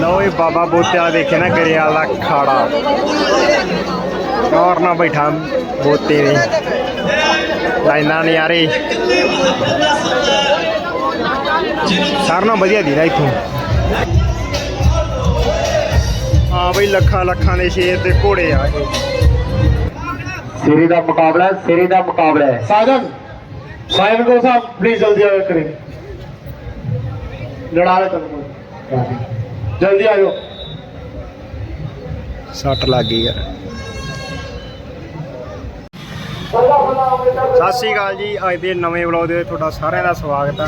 ਲਓ ਇਹ ਬਾਬਾ ਬੋਤਿਆ ਦੇਖੇ ਨਾ ਗਰਿਆਲ ਦਾ ਖਾੜਾ। ਔਰ ਨਾ ਬੈਠਾ ਬੋਤੇ ਨੇ ਲਾਈਨਾਂ ਨਜ਼ਾਰੇ। ਸਾਰ ਨਾ ਵਧੀਆ ਦੀਦਾ ਇੱਥੋਂ। ਆ ਬਈ ਲੱਖਾਂ ਲੱਖਾਂ ਦੇ ਸ਼ੇਰ ਤੇ ਘੋੜੇ ਆ ਇਹ। ਸਿਰੇ ਦਾ ਮੁਕਾਬਲਾ ਸਿਰੇ ਦਾ ਮੁਕਾਬਲਾ ਹੈ। ਸਾਜਨ साइड को साहब प्लीज जल्दी आयो करें लड़ा रहे तुम जल्दी आयो ਸੱਟ ਲੱਗ ਗਈ ਯਾਰ ਸਤਿ ਸ਼੍ਰੀ ਅਕਾਲ ਜੀ ਅੱਜ ਦੇ ਨਵੇਂ ਵਲੌਗ ਦੇ ਵਿੱਚ ਤੁਹਾਡਾ ਸਾਰਿਆਂ ਦਾ ਸਵਾਗਤ ਆ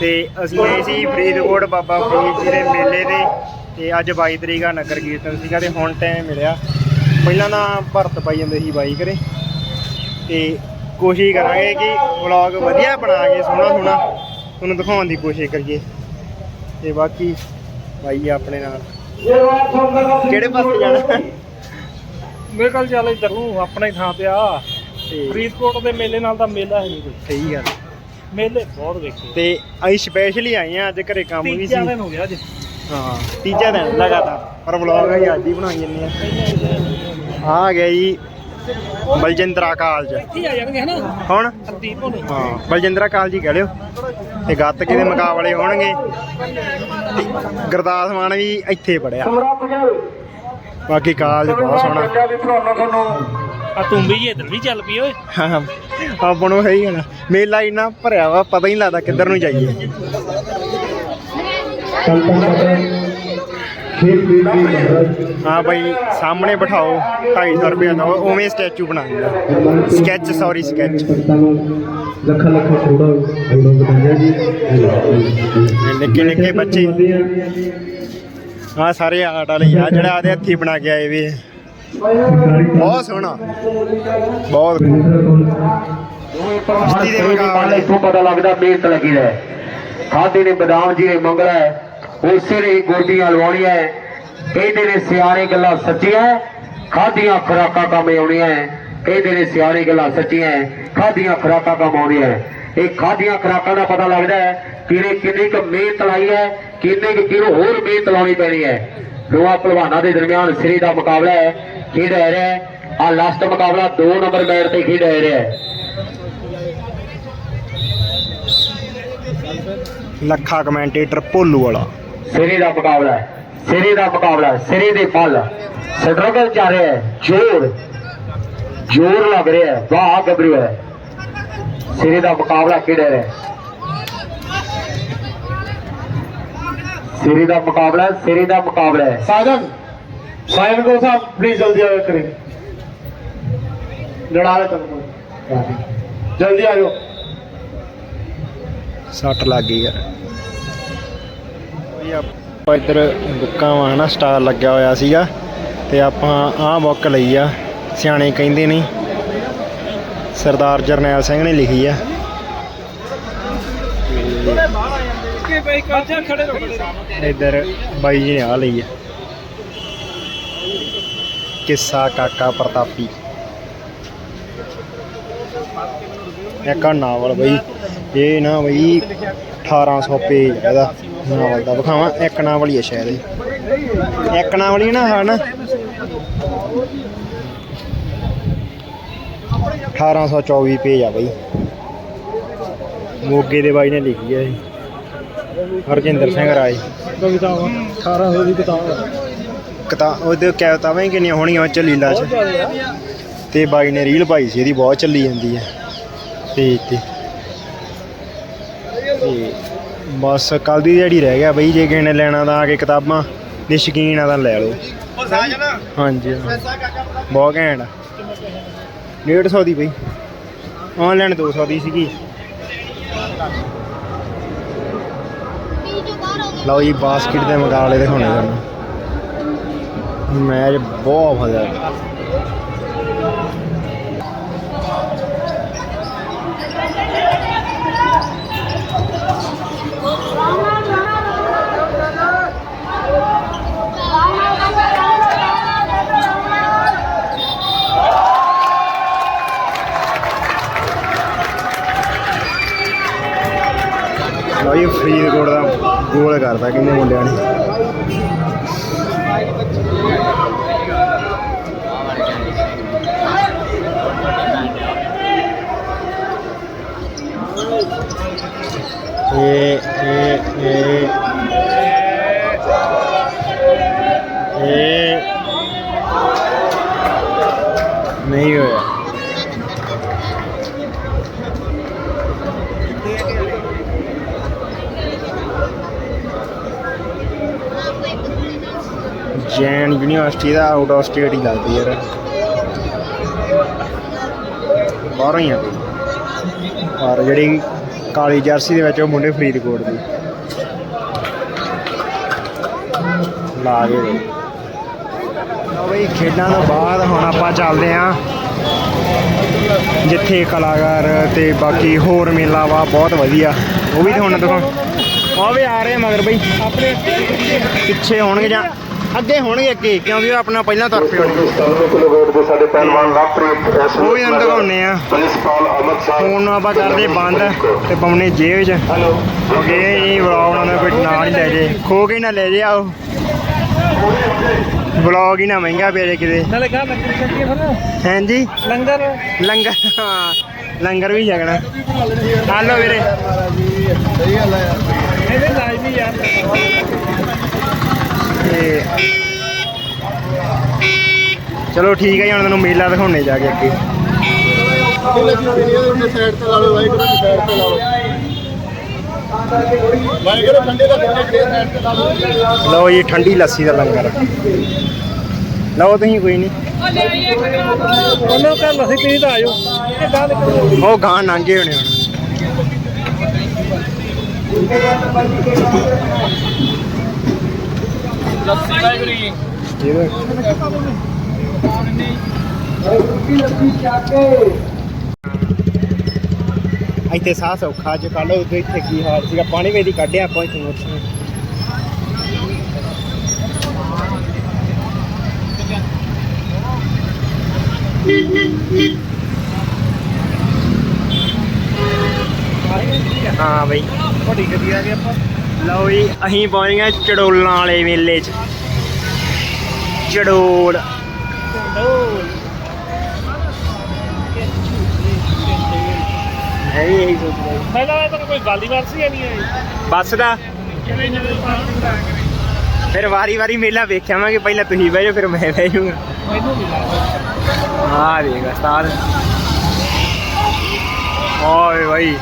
ਤੇ ਅਸੀਂ ਆਏ ਸੀ ਫਰੀਦਕੋਟ ਬਾਬਾ ਫਰੀਦ ਜੀ ਦੇ ਮੇਲੇ ਦੇ ਤੇ ਅੱਜ 22 ਤਰੀਕ ਆ ਨਗਰ ਕੀਰਤਨ ਸੀਗਾ ਤੇ ਹੁਣ ਟਾਈਮ ਮਿਲਿਆ ਪਹਿਲਾਂ ਤਾਂ ਭਰਤ ਪਾਈ ਜਾਂਦੇ ਸੀ ਬਾਈ ਕਰੇ ਤੇ ਕੋਸ਼ਿਸ਼ ਕਰਾਂਗੇ ਕਿ ਵਲੌਗ ਵਧੀਆ ਬਣਾ ਕੇ ਸੋਹਣਾ ਸੋਹਣਾ ਤੁਹਾਨੂੰ ਦਿਖਾਉਣ ਦੀ ਕੋਸ਼ਿਸ਼ ਕਰੀਏ। ਤੇ ਬਾਕੀ ਆ ਆਪਣੇ ਨਾਲ। ਕਿਹੜੇ ਪਾਸੇ ਜਾਣਾ? ਮੇਰੇ ਕੋਲ ਚੱਲ ਇੱਧਰ ਨੂੰ ਆਪਣਾ ਹੀ ਥਾਂ ਤੇ ਆ। ਤੇ ਫਰੀਦਕੋਟ ਦੇ ਮੇਲੇ ਨਾਲ ਤਾਂ ਮੇਲਾ ਹੈ ਨਹੀਂ ਕੋਈ। ਸਹੀ ਗੱਲ। ਮੇਲੇ ਬਹੁਤ ਵੇਖੇ ਤੇ ਅਸੀਂ ਸਪੈਸ਼ਲੀ ਆਏ ਆ ਅੱਜ ਘਰੇ ਕੰਮ ਵੀ ਸੀ। ਤੀਜਾ ਦਿਨ ਹੋ ਗਿਆ ਅੱਜ। ਹਾਂ ਤੀਜਾ ਦਿਨ ਲਗਾਤਾਰ। ਪਰ ਵਲੌਗ ਅਸੀਂ ਅੱਜ ਹੀ ਬਣਾਈ ਜੰਨੇ ਆ ਆ ਗਿਆ ਜੀ। ਬਲਜਿੰਦਰਾ ਕਾਲਜ। ਇੱਥੇ ਆ ਜਾਣਗੇ ਹਨਾ? ਹੁਣ ਹਰਦੀਪ ਹੋਣੀ। ਹਾਂ ਬਲਜਿੰਦਰਾ ਕਾਲਜ ਹੀ ਕਹਿ ਲਿਓ। ਤੇ ਗੱਤਕੇ ਦੇ ਮੁਕਾਬਲੇ ਹੋਣਗੇ? ਗੁਰਦਾਸ ਮਾਨ ਵੀ ਇੱਥੇ ਪੜਿਆ ਬਾਕੀ ਕਾਲਜ ਬਹੁਤ ਸੋਹਣਾ। ਆ ਤੂੰ ਵੀ ਇੱਧਰ ਵੀ ਚੱਲ ਪਈ ਓਏ। ਹਾਂ ਆਪਾਂ ਨੂੰ ਸਹੀ ਗੱਲ ਆ। ਮੇਲਾ ਇੰਨਾ ਭਰਿਆ ਵਾ ਪਤਾ ਹੀ ਨਹੀਂ ਲੱਗਦਾ ਕਿੱਧਰ ਨੂੰ ਜਾਈਏ। ਹਾਂ। ਭਾਈ ਸਾਹਮਣੇ ਬਿਠਾਓ 250 ਰੁਪਏ ਦਾ ਉਵੇਂ ਸਟੈਚੂ ਬਣਾ ਦਿੰਦਾ ਸਕੈਚ ਸੌਰੀ ਸਕੈਚ ਲੱਖਾਂ ਲੱਖਾਂ ਕਰੋੜਾਂ ਕਰੋੜਾਂ ਬਤਾਇਆ ਜੀ। ਨਿੱਕੇ ਨਿੱਕੇ ਬੱਚੇ। ਆ ਸਾਰੇ ਆਰਟ ਵਾਲੇ ਆ ਜਿਹੜੇ ਆਦੇ ਹੱਥੀ ਬਣਾ ਕੇ ਆਏ ਵੇ। ਬਹੁਤ ਸੋਹਣਾ। ਬਹੁਤ। ਕੁਸ਼ਤੀ ਦੇ ਮੁਕਾਬਲੇ। ਇੱਥੋਂ ਪਤਾ ਲੱਗਦਾ ਮਿਹਨਤ ਲੱਗੀ ਹੈ ਖਾਦੇ ਨੇ ਬਦਾਮ ਜੀ ਨੇ ਮੰਗਲਾ ਹੈ ਉਸੇ ਨੇ ਗੋਡੀਆਂ ਲਵਾਉਣੀਆਂ ਹੈ ਨੇ ਸਿਆਣੇ ਗੱਲਾਂ ਸੱਚੀਆਂ ਖਾਦੀਆਂ ਖੁਰਾਕਾਂ ਕੰਮ ਆਉਣੀਆਂ ਹੈ ਨੇ ਸਿਆਣੇ ਗੱਲਾਂ ਸੱਚੀਆਂ ਖਾਦੀਆਂ ਖੁਰਾਕਾਂ ਕੰਮ ਆਉਣੀਆਂ ਇਹ ਖਾਦੀਆਂ ਖੁਰਾਕਾਂ ਦਾ ਪਤਾ ਲੱਗਦਾ ਹੈ ਕਿਹਨੇ ਕਿੰਨੀ ਕੁ ਮਿਹਨਤ ਲਾਈ ਹੈ ਕਿੰਨੇ ਕੁ ਕਿਹਨੂੰ ਹੋਰ ਮਿਹਨਤ ਲਾਉਣੀ ਪੈਣੀ ਹੈ ਦੋਵਾਂ ਪਹਿਲਵਾਨਾਂ ਦੇ ਦਰਮਿਆਨ ਸ੍ਰੀ ਦਾ ਮੁਕਾਬਲਾ ਹੈ ਖੇਡ ਹੈ ਰਿਹਾ ਆ ਲਾਸਟ ਮੁਕਾਬਲਾ 2 ਨੰਬਰ ਮੈਚ ਤੇ ਖੇਡ ਹੈ ਰਿਹਾ ਹੈ ਲੱਖਾ ਕਮੈਂਟੇਟਰ ਭੋਲੂ ਵਾਲਾ। ਸਿਰੇ ਦਾ ਮੁਕਾਬਲਾ ਸਿਰੇ ਦਾ ਮੁਕਾਬਲਾ ਸਿਰੇ ਦੇ ਫਲ। ਸਟਰਗਲ ਚੱਲ ਰਿਹਾ ਹੈ ਜੋਰ। ਜੋਰ ਲੱਗ ਰਿਹਾ ਹੈ ਵਾਹ ਗੱਭਰੂ ਹੈ। ਸਿਰੇ ਦਾ ਮੁਕਾਬਲਾ ਕਿਹੜਾ ਹੈ? ਸਿਰੇ ਦਾ ਮੁਕਾਬਲਾ ਸਿਰੇ ਦਾ ਮੁਕਾਬਲਾ ਹੈ। ਸਾਜਨ ਸਾਜਨ ਕੋ ਸਾਹਿਬ ਪਲੀਜ਼ ਜਲਦੀ ਆਇਆ ਕਰੇ। ਲੜਾ ਲੈ ਤੈਨੂੰ ਜਲਦੀ ਆਇਓ। ਸੱਟ ਲੱਗ ਗਈ ਯਾਰ। ਵੀ ਆਪਾਂ ਇੱਧਰ ਬੁੱਕਾਂ ਵਾ ਹਨਾ ਸਟਾਰ ਲੱਗਿਆ ਹੋਇਆ ਸੀਗਾ ਤੇ ਆਪਾਂ ਆਹ ਬੁੱਕ ਲਈ ਆ, ਸਿਆਣੇ ਕਹਿੰਦੇ ਨੇ, ਸਰਦਾਰ ਜਰਨੈਲ ਸਿੰਘ ਨੇ ਲਿਖੀ ਆ। ਇੱਧਰ ਬਾਈ ਜੀ ਨੇ ਆ ਲਈ ਆ। ਕਿੱਸਾ ਕਾਕਾ ਪ੍ਰਤਾਪੀ। ਇੱਕ ਨਾਵਲ ਬਈ, ਇਹ ਨਾ ਬਈ 1800 ਪੇਜ ਇਹਦਾ। ਨਾਵਲ ਦਾ ਵਿਖਾਵਾਂ, ਇੱਕ ਨਾਵਲ ਹੈ ਸ਼ਾਇਦ ਇੱਕ ਨਾਵਲ ਨਾ ਹਨ 1824 ਪੇਜ ਆ ਬਈ। ਮੋਗੇ ਦੇ ਬਾਈ ਨੇ ਲਿਖੀ ਹੈ ਇਹ। ਹਰਜਿੰਦਰ ਸਿੰਘ ਰਾਏ। ਕਵਿਤਾ 1800 ਦੀ ਕਿਤਾਬ ਕਿਤਾਬ ਉਹਦੇ ਕਿਤਾਬਾਂ ਕਿੰਨੀਆਂ ਹੋਣੀਆਂ ਚਲੀਲਾ ਚ। ਤੇ ਬਾਈ ਨੇ ਰੀਲ ਪਾਈ ਸੀ, ਇਹਦੀ ਬਹੁਤ ਚੱਲੀ ਜਾਂਦੀ ਹੈ ਪੇਜ ਤੇ ਬਸ ਕੱਲ ਦੀ ਦਿਹਾੜੀ ਰਹਿ ਗਿਆ ਬਈ ਜੇ ਕਿਸੇ ਨੇ ਲੈਣਾ ਤਾਂ ਆ ਕੇ ਕਿਤਾਬਾਂ ਦੇ ਸ਼ਕੀਨ ਆ ਤਾਂ ਲੈ ਲਓ। ਹਾਂਜੀ। ਬਹੁਤ ਘੈਂਟ ਆ। 150 ਦੀ ਬਈ। ਆਨਲਾਈਨ 200 ਦੀ ਸੀਗੀ। ਲਓ ਜੀ ਬਾਸਕਟ ਦੇ ਮੁਕਾਬਲੇ ਦਿਖਾਉਣੇ ਤੁਹਾਨੂੰ। ਮੈਚ ਬਹੁਤ ਵਧੀਆ। ਕਰਦਾ ਕਿੰਨੇ ਮੁੰਡਿਆਂ ਨੇ ਜੈਨ ਯੂਨੀਵਰਸਿਟੀ ਦਾ ਆਊਟ ਆਫ ਸਟੇਟ ਹੀ ਲੱਗਦੀ ਯਾਰ। ਬਾਹਰੋਂ ਹੀ ਆ। ਔਰ ਜਿਹੜੀ ਕਾਲੀ ਜਰਸੀ ਦੇ ਵਿੱਚ ਉਹ ਮੁੰਡੇ ਫਰੀਦਕੋਟ ਦੇ। ਲਾ ਗਏ ਲਓ ਬਈ, ਖੇਡਾਂ ਤੋਂ ਬਾਅਦ ਹੁਣ ਆਪਾਂ ਚੱਲਦੇ ਆਂ ਜਿੱਥੇ ਕਲਾਕਾਰ ਤੇ ਬਾਕੀ ਹੋਰ ਮੇਲਾ ਵਾ, ਬਹੁਤ ਵਧੀਆ। ਉਹ ਵੀ ਤੁਹਾਨੂੰ ਦਿਖਾਉਂ ਉਹ ਵੀ ਆ ਰਹੇ ਮਗਰ ਬਈ। ਆਪਣੇ ਪਿੱਛੇ ਹੋਣਗੇ ਜਾਂ ਅੱਗੇ ਹੋਣਗੇ ਅੱਗੇ ਕਿਉਂਕਿ ਉਹ ਆਪਣਾ ਪਹਿਲਾਂ ਤੁਰ ਪਏ ਹੋਣਗੇ। 97 ਕਿਲੋਵਾਟ ਦੇ ਸਾਡੇ ਪਹਿਲਵਾਨ ਲਵਪ੍ਰੀਤ ਐਸ ਉਹ ਵੀ ਅੰਦਰ ਦਿਖਾਉਂਦੇ ਆ। ਪ੍ਰਿੰਸੀਪਲ ਅਮਰ ਸਾਹਿਬ ਫੋਨ ਨੂੰ ਆਪਾਂ ਕਰਦੇ ਬੰਦ ਤੇ ਪਾਉਣੇ ਜੇਬ 'ਚ। ਹੈਲੋ ਕਿਉਂਕਿ ਇਹ ਵਲੌਗ ਉਹਨਾਂ ਕੋਈ ਨਾਲ ਨਹੀਂ ਲੈ ਜੇ। ਖੋ ਕੇ ਨਾ ਲੈ ਜੇ ਆਓ। ਵਲੌਗ ਹੀ ਨਾ ਮਹਿੰਗਾ ਪੈ ਜੇ ਕਿਤੇ। ਨਾਲੇ ਗਾ ਲੰਗਰ ਚੱਲੀਏ ਫਿਰ। ਹਾਂਜੀ ਲੰਗਰ? ਲੰਗਰ ਲੰਗਰ ਵੀ ਛਕਣਾ। ਹਾਲੋ ਵੀਰੇ। ਇਹਦੇ ਲਾਜ਼ਮੀ ਯਾਰ ਤੇ ਚਲੋ ਠੀਕ ਹੈ ਜੀ, ਹੁਣ ਤੁਹਾਨੂੰ ਮੇਲਾ ਦਿਖਾਉਣੇ ਜਾ ਕੇ ਅੱਗੇ। ਸਾਈਡ ਤੇ ਲਾ ਲਓ ਵਾਹਿਗੁਰੂ ਦੀ ਸਾਈਡ ਤੇ ਲਾ ਲਓ ਵਾਹਿਗੁਰੂ ਠੰਡੇ ਦਾ ਠੰਡੇ ਸਾਈਡ ਤੇ ਲਾ ਲਓ ਲਓ ਜੀ, ਠੰਡੀ ਲੱਸੀ ਦਾ ਲੰਗਰ। ਲਓ ਤੁਸੀਂ, ਕੋਈ ਨਹੀਂ ਉਹਨਾਂ ਕੱਲ ਅਸੀਂ ਪੀ ਤਾਂ ਆਇਓ ਉਹ ਗਾਂ ਨਾਂਗੇ ਹੋਣੇ ਹੁਣ ਲੱਸੀ ਵਾਹਿਗੁਰੂ ਜੀ ਇੱਥੇ ਸਾਹ ਸੌਖਾ ਅੱਜ ਕੱਲ ਉਦੋਂ ਇੱਥੇ ਕੀ ਹਾਲ ਸੀਗਾ? ਪਾਣੀ ਵੇਦੀ ਕੱਢਿਆ ਆਪਾਂ ਇੱਥੇ ਉੱਥੇ। ਹਾਂ ਬਈ। ਤੁਹਾਡੀ ਗੱਡੀ ਆ ਗਈ ਆਪਾਂ। ਲਓ ਜੀ ਅਸੀਂ ਪਹੁੰਚ ਗਏ ਚੜੋਲਾਂ ਵਾਲੇ ਮੇਲੇ 'ਚ। ਚੜੋਲ। ਹੈ ਹੀ ਇਹੀ ਕੋਈ ਗੱਲ ਹੀ ਨਹੀਂ ਹੈ। ਬੱਸ ਦਾ? ਫਿਰ ਵਾਰੀ ਵਾਰੀ ਮੇਲਾ ਵੇਖਿਆਵਾਂਗੇ ਪਹਿਲਾਂ ਤੁਸੀਂ ਬਹਿ ਜਾਓ ਫਿਰ ਮੈਂ ਬਹਿ ਜਾਊਂਗਾ। ਆ ਦੇਖ ਉਸਤਾਦ। ਓਏ ਭਾਈ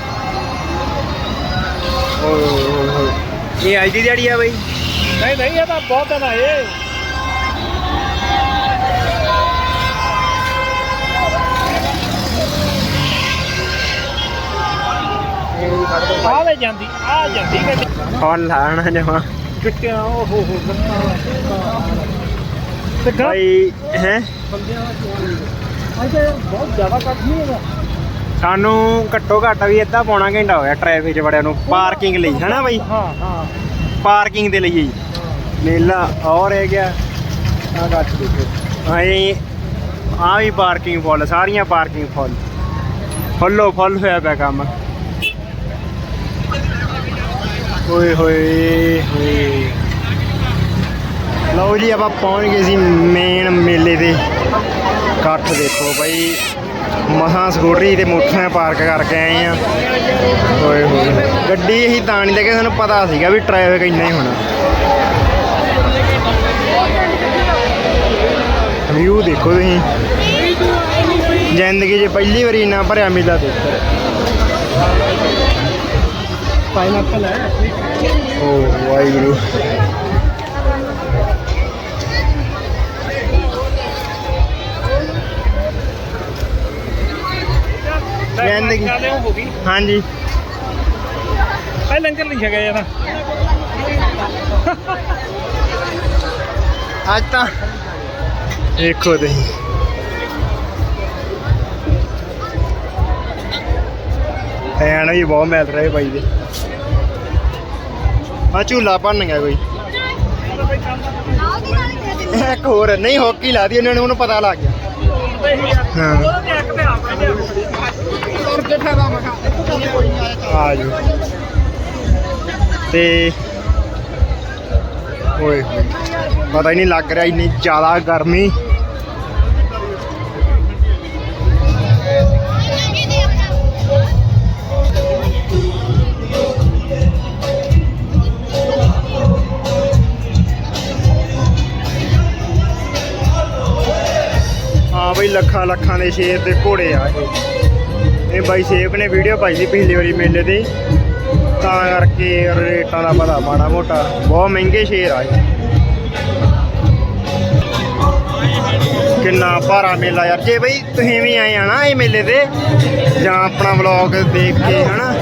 ਓਏ ਓਏ ਓਏ। ਇਹ ਅੱਜ ਦੀ ਦਿਹਾੜੀ ਆ ਬਈ। ਨਹੀਂ ਨਹੀਂ ਇਹ ਤਾਂ ਬਹੁਤ ਦਿਨ ਆਏ ਆ ਲੈ ਜਾਂਦੀ ਆ ਜਾਂਦੀ ਗੱਡੀ ਫੋਨ ਲਾਣਾ ਜਮਾ। ਗਿੱਟਿਆਂ ਉਹ ਹੋ ਹੋ ਤੇ ਭਾਈ ਹੈ? ਬੰਦਿਆਂ ਅੱਜ ਬਹੁਤ ਜ਼ਿਆਦਾ ਕੱਟ ਨਹੀਂ ਹੈਗਾ ਸਾਨੂੰ ਘੱਟੋ ਘੱਟ ਵੀ ਅੱਧਾ ਪੌਣਾ ਘੰਟਾ ਹੋਇਆ ਟ੍ਰੈਫਿਕ 'ਚ ਵੜਿਆ ਨੂੰ ਪਾਰਕਿੰਗ ਲਈ ਹਨਾ ਬਾਈ? ਹਾਂ ਹਾਂ ਪਾਰਕਿੰਗ ਦੇ ਲਈ ਜੀ। ਮੇਲਾ ਔਰ ਰਹਿ ਗਿਆ। ਆ ਗੱਟ ਦੇਖੋ ਆਏ ਆ ਵੀ ਪਾਰਕਿੰਗ ਫੁੱਲ ਸਾਰੀਆਂ ਪਾਰਕਿੰਗ ਫੁੱਲ ਫੁੱਲੋ ਫੁੱਲ ਹੋਇਆ ਪਿਆ ਕੰਮ। ਓਏ ਹੋਏ ਹੋਏ। ਲਓ ਜੀ ਆਪਾਂ ਪਹੁੰਚ ਗਏ ਸੀ ਮੇਨ ਮੇਲੇ ਦੇ। ਇਕੱਠ ਦੇਖੋ ਬਾਈ। ਮਸਾਂ ਸਕੂਟਰੀ ਤੇ ਮੋਟਰਸਾਈਕਲ ਪਾਰਕ ਕਰਕੇ ਆਏ ਆ। ਓਏ ਹੋਏ। ਗੱਡੀ ਅਸੀਂ ਤਾਂ ਨਹੀਂ ਲੱਗੇ ਸਾਨੂੰ ਪਤਾ ਸੀਗਾ ਵੀ ਟ੍ਰੈਫਿਕ ਇੰਨਾ ਹੀ ਹੋਣਾ। ਵਿਊ ਦੇਖੋ ਤੁਸੀਂ। ਜ਼ਿੰਦਗੀ 'ਚ ਪਹਿਲੀ ਵਾਰੀ ਇੰਨਾ ਭਰਿਆ ਮੇਲਾ ਦੇਖਿਆ। ਪਾਈਨਐਪਲ ਹੈ। ਓ ਵਾਹਿਗੁਰੂ। ਜ਼ਿੰਦਗੀ- ਨਾਲੇ ਉਹ ਹੋ ਗਈ। ਹਾਂਜੀ। ਇਹ ਲੰਗਰ ਲਿਖਿਆ ਗਿਆ ਜਨਾ ਅੱਜ ਤਾਂ ਦੇਖੋ ਤੁਸੀਂ। ਫੈਨ ਵੀ ਬਹੁਤ ਮਿਲ ਰਹੇ ਬਾਈ ਦੇ ਆ ਝੂਲਾ ਭੰਨ ਗਿਆ ਕੋਈ। ਇੱਕ ਹੋਰ ਨਹੀਂ ਹਾਕੀ ਲਾ ਦੀ ਉਹਨਾਂ ਨੂੰ ਉਹਨੂੰ ਪਤਾ ਲੱਗ ਗਿਆ। ਹਾਂ ਆ ਜਾਓ। ਤੇ ਓਏ ਹੋਏ, ਪਤਾ ਹੀ ਨਹੀਂ ਲੱਗ ਰਿਹਾ ਇੰਨੀ ਜ਼ਿਆਦਾ ਗਰਮੀ। ਹਾਂ ਬਈ ਲੱਖਾਂ ਲੱਖਾਂ ਦੇ ਸ਼ੇਰ ਤੇ ਘੋੜੇ ਆ ਇਹ। ਇਹ ਬਾਈ ਸੇਬ ਨੇ ਵੀਡੀਓ ਪਾਈ ਸੀ ਪਿਛਲੀ ਵਾਰੀ ਮੇਲੇ ਦੀ ਤਾਂ ਕਰਕੇ ਰੇਟਾਂ ਦਾ ਪਤਾ ਮਾੜਾ ਮੋਟਾ, ਬਹੁਤ ਮਹਿੰਗੇ ਸ਼ੇਰ ਆ ਕਿੰਨਾ ਭਾਰਾ ਮੇਲਾ ਯਾਰ। ਜੇ ਬਈ ਤੁਸੀਂ ਵੀ ਆਏ ਆ ਨਾ ਇਹ ਮੇਲੇ ਤੇ, ਜਾਂ ਆਪਣਾ ਵਲੌਗ ਦੇਖ ਕੇ, ਹਨਾ?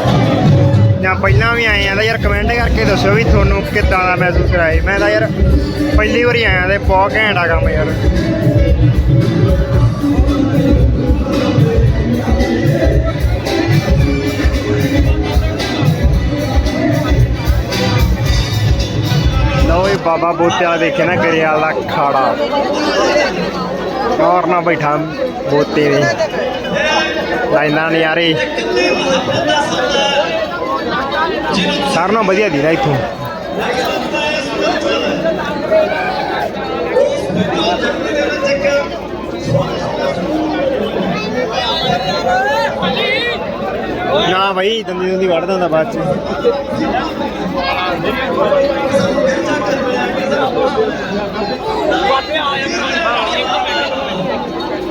ਜਾਂ ਪਹਿਲਾਂ ਵੀ ਆਏ ਆ ਤਾਂ ਯਾਰ ਕਮੈਂਟ ਕਰਕੇ ਦੱਸੋ ਵੀ ਤੁਹਾਨੂੰ ਕਿੱਦਾਂ ਦਾ ਮਹਿਸੂਸ ਕਰਾਏ ਮੈਂ ਤਾਂ ਯਾਰ ਪਹਿਲੀ ਵਾਰੀ ਆਇਆ ਤੇ ਬਹੁਤ ਘੈਂਟ ਆ ਕੰਮ ਯਾਰ। ਲਓ ਇਹ ਬਾਬਾ ਬੋਤਿਆ ਦੇਖੇ ਨਾ ਗਰੇਵਾਲ ਦਾ ਖਾੜਾ। ਔਰ ਨਾ ਬੈਠਾ ਬੋਤੇ ਨੇ ਲਾਈਨਾਂ ਨਜ਼ਾਰੇ। ਸਾਰਿਆਂ ਨਾਲੋਂ ਵਧੀਆ ਦੀ ਨਾ ਨਾ ਭਾਈ ਦੰਦੀ ਦੰਦੀ ਵੜਦਾ ਹੁੰਦਾ ਬਾਅਦ ਚ।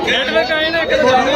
ਗੇਟ ਵਿੱਚ ਆਏ ਨਾ ਇੱਕ ਜਾਣੇ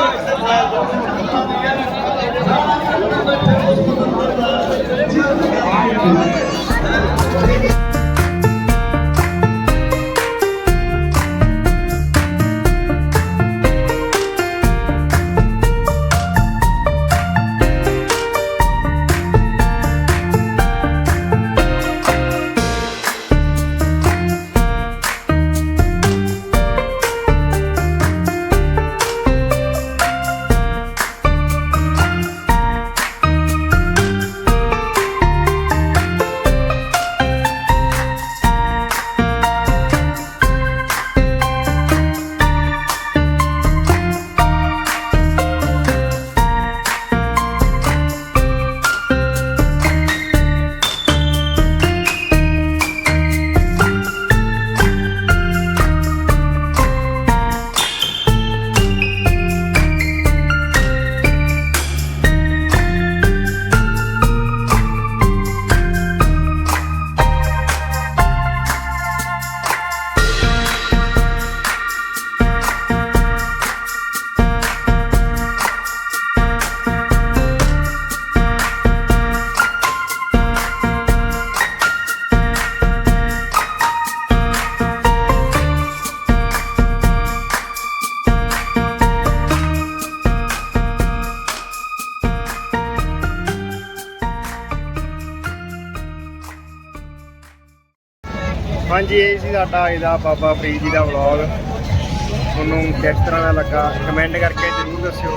ਹਾਂਜੀ, ਇਹ ਸੀ ਸਾਡਾ ਅੱਜ ਦਾ ਬਾਬਾ ਫਰੀਦ ਜੀ ਦਾ ਵਲੌਗ ਤੁਹਾਨੂੰ ਕਿਸ ਤਰ੍ਹਾਂ ਦਾ ਲੱਗਾ ਕਮੈਂਟ ਕਰਕੇ ਜ਼ਰੂਰ ਦੱਸਿਓ।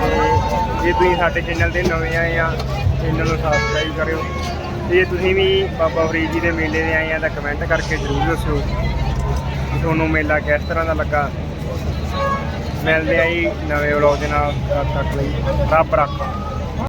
ਤੇ ਜੇ ਤੁਸੀਂ ਸਾਡੇ ਚੈਨਲ ਤੇ ਨਵੇਂ ਆਏ ਆ ਚੈਨਲ ਨੂੰ ਸਬਸਕ੍ਰਾਈਬ ਕਰਿਓ। ਜੇ ਤੁਸੀਂ ਵੀ ਬਾਬਾ ਫਰੀਦ ਜੀ ਦੇ ਮੇਲੇ ਦੇ ਆਏ ਆ, ਤਾਂ ਕਮੈਂਟ ਕਰਕੇ ਜ਼ਰੂਰ ਦੱਸਿਓ। ਤੁਹਾਨੂੰ ਮੇਲਾ ਕਿਸ ਤਰ੍ਹਾਂ ਦਾ ਲੱਗਾ? ਮਿਲਦੇ ਆ ਜੀ ਨਵੇਂ ਵਲੌਗ ਦੇ ਨਾਲ। ਤਦ ਤੱਕ ਲਈ ਰੱਬ ਰੱਖਾ।